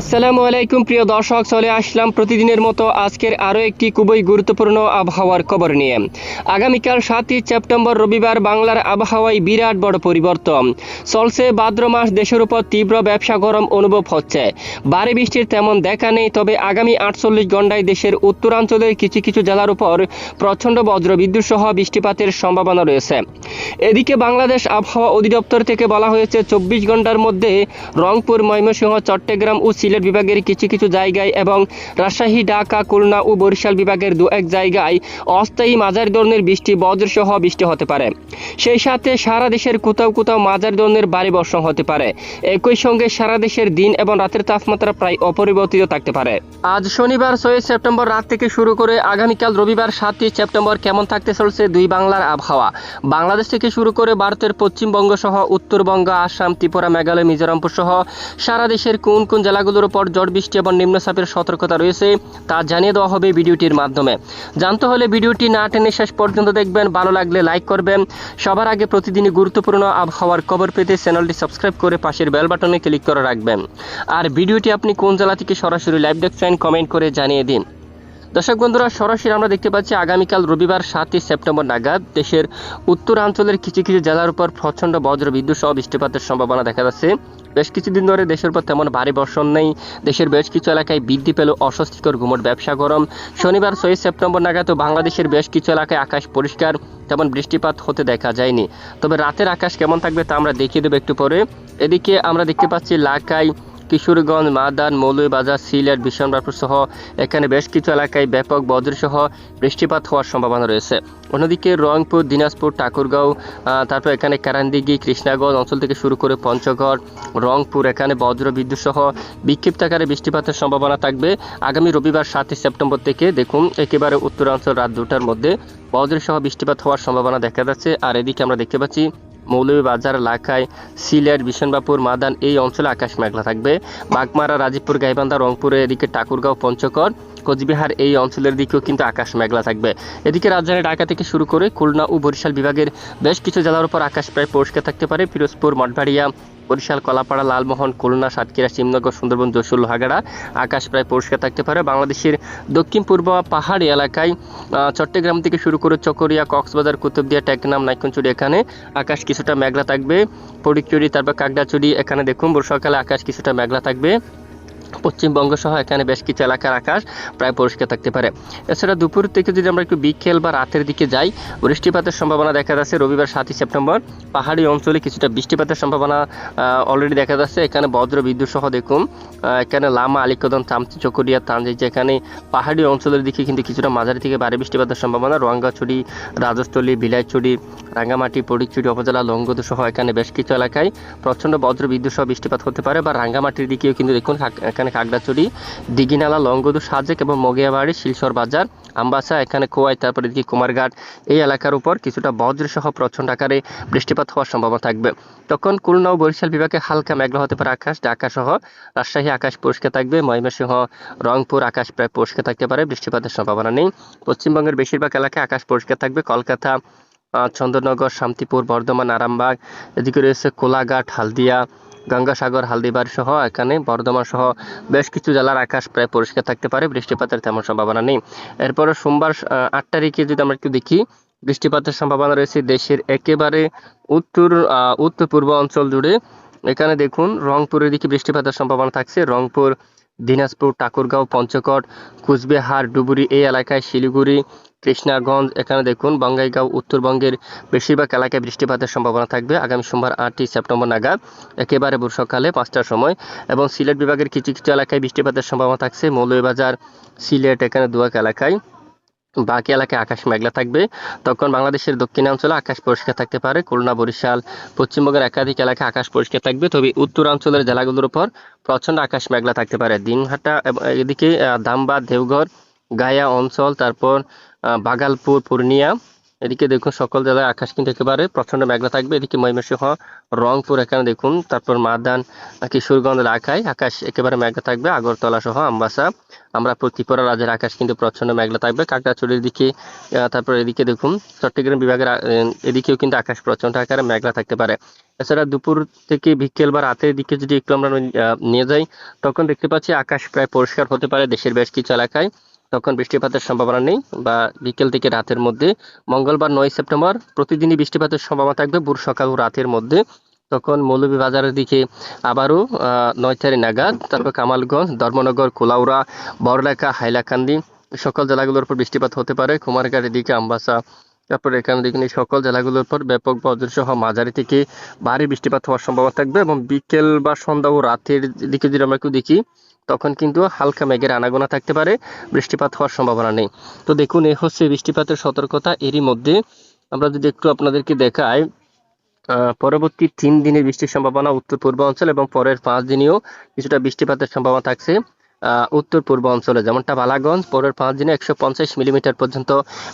আসসালামু আলাইকুম, প্রিয় দর্শক, চলে আসলাম প্রতিদিনের মতো আজকের আরও একটি খুবই গুরুত্বপূর্ণ আবহাওয়ার খবর নিয়ে। আগামীকাল সাতই সেপ্টেম্বর রবিবার বাংলার আবহাওয়ায় বিরাট বড় পরিবর্তন। চলছে ভাদ্র মাস, দেশের উপর তীব্র ব্যবসা গরম অনুভব হচ্ছে। ভারী বৃষ্টির তেমন দেখা নেই, তবে আগামী আটচল্লিশ ঘন্টায় দেশের উত্তরাঞ্চলের কিছু কিছু জেলার উপর প্রচণ্ড বজ্রবিদ্যুৎ সহ বৃষ্টিপাতের সম্ভাবনা রয়েছে। এদিকে বাংলাদেশ আবহাওয়া অধিদপ্তর থেকে বলা হয়েছে, চব্বিশ ঘণ্টার মধ্যে রংপুর, ময়মনসিংহ, চট্টগ্রাম ও সিলেট বিভাগের কিছু কিছু জায়গায় এবং রাজশাহী, ঢাকা, খুলনা ও বরিশাল বিভাগের দু এক জায়গায় অস্থায়ী মাঝারি ধরনের বৃষ্টি বজ্রসহ বৃষ্টি হতে পারে। সেই সাথে সারা দেশের কোথাও কোথাও মাঝারি ধরনের ভারী বর্ষণ হতে পারে। একই সঙ্গে সারা দেশের দিন এবং রাতের তাপমাত্রা প্রায় অপরিবর্তিত থাকতে পারে। আজ শনিবার ছয় সেপ্টেম্বর রাত থেকে শুরু করে আগামীকাল রবিবার সাতই সেপ্টেম্বর কেমন থাকতে চলছে দুই বাংলার আবহাওয়া। বাংলাদেশ থেকে শুরু করে ভারতের পশ্চিমবঙ্গ সহ উত্তরবঙ্গ, আসাম, ত্রিপুরা, মেঘালয়, মিজোরামপুর সহ সারা দেশের কোন কোন জেলাগুলোর উপর ঝড় বৃষ্টি এবং নিম্নচাপের সতর্কতা রয়েছে তা জানিয়ে দেওয়া হবে ভিডিওটির মাধ্যমে। জানতে হলে ভিডিওটি না টেনে শেষ পর্যন্ত দেখবেন। ভালো লাগলে লাইক করবেন। সবার আগে প্রতিদিনই গুরুত্বপূর্ণ আবহাওয়ার খবর পেতে চ্যানেলটি সাবস্ক্রাইব করে পাশের বেল বাটনে ক্লিক করে রাখবেন। আর ভিডিওটি আপনি কোন জেলা থেকে সরাসরি লাইভ দেখছেন, কমেন্ট করে জানিয়ে দিন। দর্শক বন্ধুরা, সরাসরি আমরা দেখতে পাচ্ছি আগামীকাল রবিবার সাতই সেপ্টেম্বর নাগাদ দেশের উত্তরাঞ্চলের কিছু কিছু জেলার উপর প্রচণ্ড বজ্র, বিদ্যুৎ সহ বৃষ্টিপাতের সম্ভাবনা দেখা যাচ্ছে। বেশ কিছুদিন ধরে দেশের উপর তেমন ভারী বর্ষণ নেই। দেশের বেশ কিছু এলাকায় বৃদ্ধি পেল অস্বস্তিকর ঘুমট, ব্যবসা গরম। শনিবার ছয় সেপ্টেম্বর নাগাদ বাংলাদেশের বেশ কিছু এলাকায় আকাশ পরিষ্কার, তেমন বৃষ্টিপাত হতে দেখা যায়নি। তবে রাতের আকাশ কেমন থাকবে তা আমরা দেখিয়ে দেবো একটু পরে। এদিকে আমরা দেখতে পাচ্ছি লাকাই কিশোরগঞ্জ মাদান মৌলভীবাজার, সিলেট বিশ্বনাথপুর সহ এখানে বেশ কিছু এলাকায় ব্যাপক বজ্রসহ বৃষ্টিপাত হওয়ার সম্ভাবনা রয়েছে। অন্যদিকে রংপুর, দিনাজপুর, ঠাকুরগাঁও তারপর এখানে কারান্দিগি, কৃষ্ণাগঞ্জ অঞ্চল থেকে শুরু করে পঞ্চগড়, রংপুর, এখানে বজ্র, বিদ্যুৎ সহ বিক্ষিপ্ত আকারে বৃষ্টিপাতের সম্ভাবনা থাকবে। আগামী রবিবার সাতই সেপ্টেম্বর থেকে দেখুন, একেবারে উত্তরাঞ্চল রাত দুটার মধ্যে বজ্রসহ বৃষ্টিপাত হওয়ার সম্ভাবনা দেখা যাচ্ছে। আর এদিকে আমরা দেখতে পাচ্ছি মৌলভীবাজার এলাকায় সিলেট বিশনবাপুর মাদান এই অঞ্চলে আকাশ মেঘলা থাকবে। বাগমারা, রাজীবপুর, গাইবান্ধা, রংপুরের এদিকে ঠাকুরগাঁও পঞ্চকর কোচবিহার এই অঞ্চলের দিকেও কিন্তু আকাশ মেঘলা থাকবে। এদিকে রাজধানী ঢাকা থেকে শুরু করে খুলনা ও বরিশাল বিভাগের বেশ কিছু জেলার উপর আকাশ প্রায় পরিষ্কার থাকতে পারে। পিরোজপুর, মঠবাড়িয়া বরিশাল, কলাপাড়া, লালমোহন, খুলনা, সাতক্ষীরা শিমনগর সুন্দরবন, যশোর, লোহাগাড়া আকাশ প্রায় পরিষ্কার থাকতে পারে। বাংলাদেশের দক্ষিণ পূর্ব পাহাড়ি এলাকায় চট্টগ্রাম থেকে শুরু করে চকরিয়া, কক্সবাজার, কুতুবদিয়া, টেকনাম, নাইকনচুরি এখানে আকাশ কিছুটা মেঘলা থাকবে। পরিচুরি, তারপর কাকড়াচুরি এখানে দেখুন, বর্ষাকালে আকাশ কিছুটা মেঘলা থাকবে। পশ্চিমবঙ্গ সহ এখানে বেশ কিছু এলাকার আকাশ প্রায় পরিষ্কার থাকতে পারে। এছাড়া দুপুর থেকে যদি আমরা একটু বিকেল বা রাতের দিকে যাই, বৃষ্টিপাতের সম্ভাবনা দেখা যাচ্ছে। রবিবার সাতই সেপ্টেম্বর, পাহাড়ি অঞ্চলে কিছুটা বৃষ্টিপাতের সম্ভাবনা অলরেডি দেখা যাচ্ছে। এখানে বজ্র বিদ্যুৎ সহ দেখুন এখানে লামা আলিকদম তামচি চকরিয়া তানজিজ এখানে পাহাড়ি অঞ্চলের দিকে কিন্তু কিছুটা মাঝারি থেকে ভারী বৃষ্টিপাতের সম্ভাবনা। রোয়াঙ্গাছড়ি, রাজস্থলী, বিলাইছড়ি, রাঙ্গামাটি পরিকচুরি উপজেলা লঙ্গদু সহ এখানে বেশ কিছু এলাকায় প্রচণ্ড বজ্র বিদ্যুৎ সহ বৃষ্টিপাত হতে পারে বা রাঙ্গামাটির দিকেও কিন্তু দেখুন এখানে কাকড়াচড়ি দিঘিনালা লঙ্গদু সাজেক এবং মগিয়াবাড়ি শিলচর বাজার আমবাসা এখানে খোয়াই তারপরে এদিকে কুমারঘাট। এই এলাকার উপর কিছুটা বজ্র সহ প্রচণ্ড আকারে বৃষ্টিপাত হওয়ার সম্ভাবনা থাকবে। তখন খুলনা ও বরিশাল বিভাগে হালকা মেঘলা হতে পারে আকাশ ঢাকা সহ রাজশাহী আকাশ পরিষ্কার থাকবে ময়মনসিংহ রংপুর আকাশ প্রায় পরিষ্কার থাকতে পারে বৃষ্টিপাতের সম্ভাবনা নেই। পশ্চিমবঙ্গের বেশিরভাগ এলাকায় আকাশ পরিষ্কার থাকবে কলকাতা আহ, চন্দননগর শান্তিপুর বর্ধমান আরামবাগ এদিকে রয়েছে কোলাঘাট হালদিয়া গঙ্গাসাগর হালদিবার সহ এখানে বর্ধমান সহ বেশ কিছু জেলার আকাশ প্রায় পরিষ্কার থাকতে পারে, বৃষ্টিপাতের তেমন সম্ভাবনা নেই। এরপরে সোমবার আট তারিখে যদি আমরা একটু দেখি, বৃষ্টিপাতের সম্ভাবনা রয়েছে দেশের একেবারে উত্তর উত্তর পূর্ব অঞ্চল জুড়ে। এখানে দেখুন, রংপুরের দিকে বৃষ্টিপাতের সম্ভাবনা থাকছে। রংপুর, দিনাজপুর, ঠাকুরগাঁও পঞ্চকট কুচবিহার, ডুবুরি এই এলাকায় শিলিগুড়ি কৃষ্ণাগঞ্জ এখানে দেখুন বঙ্গাইগাঁও উত্তরবঙ্গের বেশিরভাগ এলাকায় বৃষ্টিপাতের সম্ভাবনা থাকবে। আগামী সোমবার আটই সেপ্টেম্বর নাগাদ একেবারে বর্ষাকালে পাঁচটার সময় এবং সিলেট বিভাগের কিছু কিছু এলাকায় বৃষ্টিপাতের সম্ভাবনা থাকছে। মৌলভীবাজার সিলেট এখানে দুয়াক এলাকায়। বাকি এলাকায় আকাশ মেঘলা থাকবে। তখন বাংলাদেশের দক্ষিণাঞ্চলে আকাশ পরিষ্কার থাকতে পারে। খুলনা বরিশাল পশ্চিমবঙ্গের একাধিক এলাকায় আকাশ পরিষ্কার থাকবে। তবে উত্তরাঞ্চলের জেলাগুলোর উপর প্রচণ্ড আকাশ মেঘলা থাকতে পারে। দিনহাটা এদিকে আহ, ধামবাদ দেওঘর গায়া অঞ্চল তারপর বাগালপুর, পূর্ণিয়া। এদিকে দেখুন, সকল জেলায় আকাশ কিন্তু একেবারে প্রচণ্ড মেঘলা থাকবে। এদিকে ময়মনসিংহ, রংপুর এখানে দেখুন, তারপর মাদান কিশোরগঞ্জ এলাকায় আকাশ একেবারে মেঘলা থাকবে। আগরতলা সহ আমবাসা, আমরা ত্রিপুরা রাজ্যের আকাশ কিন্তু প্রচণ্ড মেঘলা থাকবে। কাকড়াছড়ির দিকে তারপর এদিকে দেখুন, চট্টগ্রাম বিভাগের এদিকেও কিন্তু আকাশ প্রচণ্ড আকারে মেঘলা থাকতে পারে। এছাড়া দুপুর থেকে বিকেল বা রাতের দিকে যদি একটু আমরা নিয়ে যাই, তখন দেখতে পাচ্ছি আকাশ প্রায় পরিষ্কার হতে পারে দেশের বেশ কিছু এলাকায়। তখন বৃষ্টিপাতের সম্ভাবনা নেই বা বিকেল থেকে রাতের মধ্যে। মঙ্গলবার নয় সেপ্টেম্বর প্রতিদিনই বৃষ্টিপাতের সম্ভাবনা থাকবে। ভোর সকাল রাতের মধ্যে। তখন মৌলভীবাজারের দিকে আবারও নয় তারিখ নাগাদ, তারপর কামালগঞ্জ, ধর্মনগর, কোলাউড়া বড়লেখা হাইলাকান্দি সকল জেলাগুলোর উপর বৃষ্টিপাত হতে পারে। কুমারঘাটের দিকে আমবাসা, তারপর এখানে দেখুন সকল জেলাগুলোর উপর ব্যাপক বজ্রসহ মাঝারি থেকে ভারী বৃষ্টিপাত হওয়ার সম্ভাবনা থাকবে এবং বিকেল বা সন্ধ্যা ও রাতের দিকে যদি আমরা একটু দেখি তখন কিন্তু হালকা মেঘের আনাগোনা থাকতে পারে, বৃষ্টিপাত হওয়ার সম্ভাবনা নেই। তো দেখুন, এ হচ্ছে বৃষ্টিপাতের সতর্কতা এরই মধ্যে। আমরা যদি একটু আপনাদেরকে দেখাই পরবর্তী তিন দিনের বৃষ্টির সম্ভাবনা উত্তর পূর্বাঞ্চল এবং পরের পাঁচ দিনেও কিছুটা বৃষ্টিপাতের সম্ভাবনা থাকছে। উত্তর পূর্ব অঞ্চলে, যেমনটা বালাগঞ্জ, পরের পাঁচ দিনে একশো পঞ্চাশ মিলিমিটার পর্যন্ত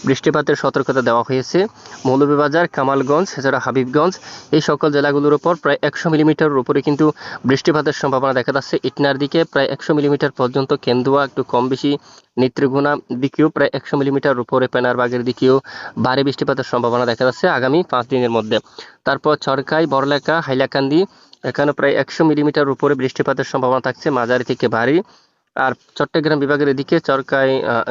বৃষ্টিপাতের সতর্কতা দেওয়া হয়েছে। মৌলভীবাজার, কামালগঞ্জ, এছাড়া হাবিবগঞ্জ, এই সকল জেলাগুলোর উপর প্রায় একশো মিলিমিটারের উপরে কিন্তু বৃষ্টিপাতের সম্ভাবনা দেখা যাচ্ছে। ইটনার দিকে প্রায় একশো মিলিমিটার পর্যন্ত, কেন্দুয়া একটু কম বেশি নেত্রীগুনা দিকেও প্রায় একশো মিলিমিটার উপরে, পেনারবাগের দিকেও ভারী বৃষ্টিপাতের সম্ভাবনা দেখা যাচ্ছে আগামী পাঁচ দিনের মধ্যে। তারপর চরকাই বড়লেখা হাইলাকান্দি, এখানে প্রায় একশো মিলিমিটার উপরে বৃষ্টিপাতের সম্ভাবনা থাকছে। মাঝারি থেকে ভারী। আর চট্টগ্রাম বিভাগের এদিকে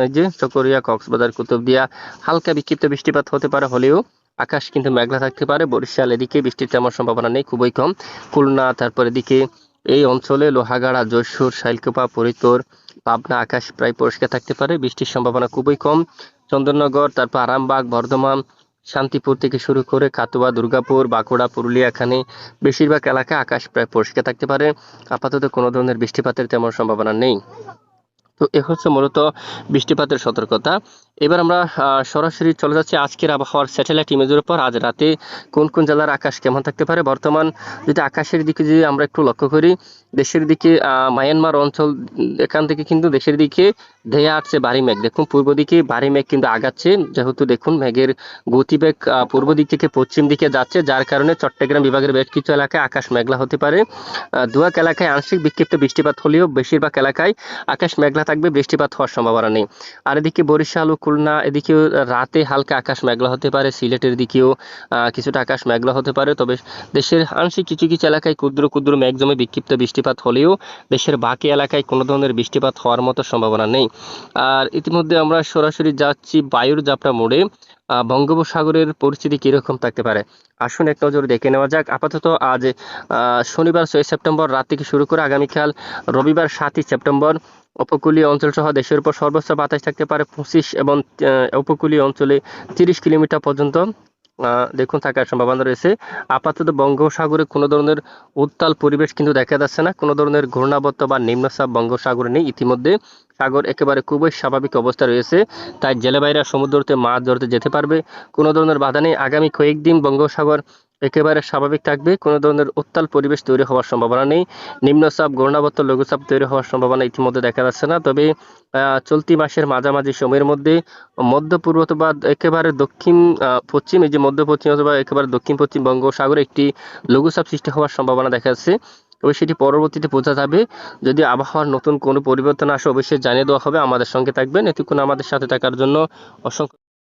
এই যে চকরিয়া, কক্সবাজার, কুতুবদিয়া, হালকা বিক্ষিপ্ত বৃষ্টিপাত হতে পারে হলেও আকাশ কিন্তু মেঘলা থাকতে পারে। বরিশাল এদিকে বৃষ্টির তেমন সম্ভাবনা নেই, খুবই কম। খুলনা, তারপর এদিকে এই অঞ্চলে লোহাগাড়া, যশোর, শাইলকোপা, ফরিদপুর, পাবনা, আকাশ প্রায় পরিষ্কার থাকতে পারে। বৃষ্টির সম্ভাবনা খুবই কম। চন্দননগর, তারপর আরামবাগ, বর্ধমান শান্তিপুর থেকে শুরু করে কাতুয়া দুর্গাপুর, বাঁকুড়া, পুরুলিয়া এখানে বেশিরভাগ এলাকা আকাশ প্রায় পরিষ্কার থাকতে পারে। আপাতত কোনো ধরনের বৃষ্টিপাতের তেমন সম্ভাবনা নেই। তো এ হচ্ছে মূলত বৃষ্টিপাতের সতর্কতা। এবার আমরা সরাসরি চলে যাচ্ছি আজকের আবহাওয়ার স্যাটেলাইট ইমেজের উপর। আজ রাতে কোন কোন জেলার আকাশ কেমন থাকতে পারে? বর্তমান যদি আকাশের দিকে যদি আমরা একটু লক্ষ্য করি, দেশের দিকে মায়ানমার অঞ্চল, এখান থেকে কিন্তু দেশের দিকে ধেয়ে আসছে ভারী মেঘ। দেখুন, পূর্ব দিকে ভারী মেঘ কিন্তু আগাচ্ছে। যেহেতু দেখুন, মেঘের গতিবেগ পূর্ব দিক থেকে পশ্চিম দিকে যাচ্ছে, যার কারণে চট্টগ্রাম বিভাগের বেশ কিছু এলাকায় আকাশ মেঘলা হতে পারে। দুয়াক এলাকায় আংশিক বিক্ষিপ্ত বৃষ্টিপাত হলেও বেশিরভাগ এলাকায় আকাশ মেঘলা থাকবে, বৃষ্টিপাত হওয়ার সম্ভাবনা নেই। আর এদিকে বরিশাল ও খুলনা, এদিকেও রাতে হালকা আকাশ মেঘলা হতে পারে, সিলেটের দিকেও কিছুটা আকাশ মেঘলা হতে পারে, তবে দেশের আংশিক কিছু কিছু এলাকায় ক্ষুদ্র ক্ষুদ্র মেঘ জমে বিক্ষিপ্ত বৃষ্টিপাত হলেও দেশের বাকি এলাকায় কোনো ধরনের বৃষ্টিপাত হওয়ার মতো সম্ভাবনা নেই। আর ইতিমধ্যে আমরা সরাসরি যাচ্ছি বায়ুর জাপটা মোড়ে বঙ্গোপসাগরের পরিস্থিতি কীরকম থাকতে পারে? আসুন এক নজর দেখে নেওয়া যাক। আপাতত আজ শনিবার ছয় সেপ্টেম্বর রাত থেকে শুরু করে আগামীকাল রবিবার সাতই সেপ্টেম্বর উপকূলীয় অঞ্চল সহ দেশের উপর সর্বোচ্চ বাতাস থাকতে পারে পঁচিশ এবং উপকূলীয় অঞ্চলে তিরিশ কিলোমিটার পর্যন্ত দেখুন থাকার সম্ভাবনা রয়েছে। আপাতত বঙ্গোপসাগরে কোনো ধরনের উত্তাল পরিবেশ কিন্তু দেখা যাচ্ছে না। কোনো ধরনের ঘূর্ণাবর্ত বা নিম্নচাপ বঙ্গোপসাগরে নেই। ইতিমধ্যে সাগর একেবারে খুবই স্বাভাবিক অবস্থা রয়েছে। তাই জেলেবাইরা সমুদ্রতে মাছ ধরতে যেতে পারবে। কোনো ধরনের বাধা নেই। আগামী কয়েকদিন বঙ্গোপসাগর একেবারে স্বাভাবিক থাকবে। কোনো ধরনের উত্তাল পরিবেশ তৈরি হওয়ার সম্ভাবনা নেই। নিম্নচাপ, ঘূর্ণাবর্ত, লঘুচাপ তৈরি হওয়ার সম্ভাবনা ইতিমধ্যে দেখা যাচ্ছে না। তবে চলতি মাসের মাঝামাঝি সময়ের মধ্যে মধ্য পূর্ব অথবা একেবারে দক্ষিণ পশ্চিম, এই যে মধ্য পশ্চিম অথবা একেবারে দক্ষিণ পশ্চিম বঙ্গোপসাগরে একটি লঘুচাপ সৃষ্টি হওয়ার সম্ভাবনা দেখা যাচ্ছে। তবে সেটি পরবর্তীতে বোঝা যাবে। যদি আবহাওয়ার নতুন কোনো পরিবর্তন আসে, অবশ্যই জানিয়ে দেওয়া হবে। আমাদের সঙ্গে থাকবেন। এতক্ষণ আমাদের সাথে থাকার জন্য অসংখ্য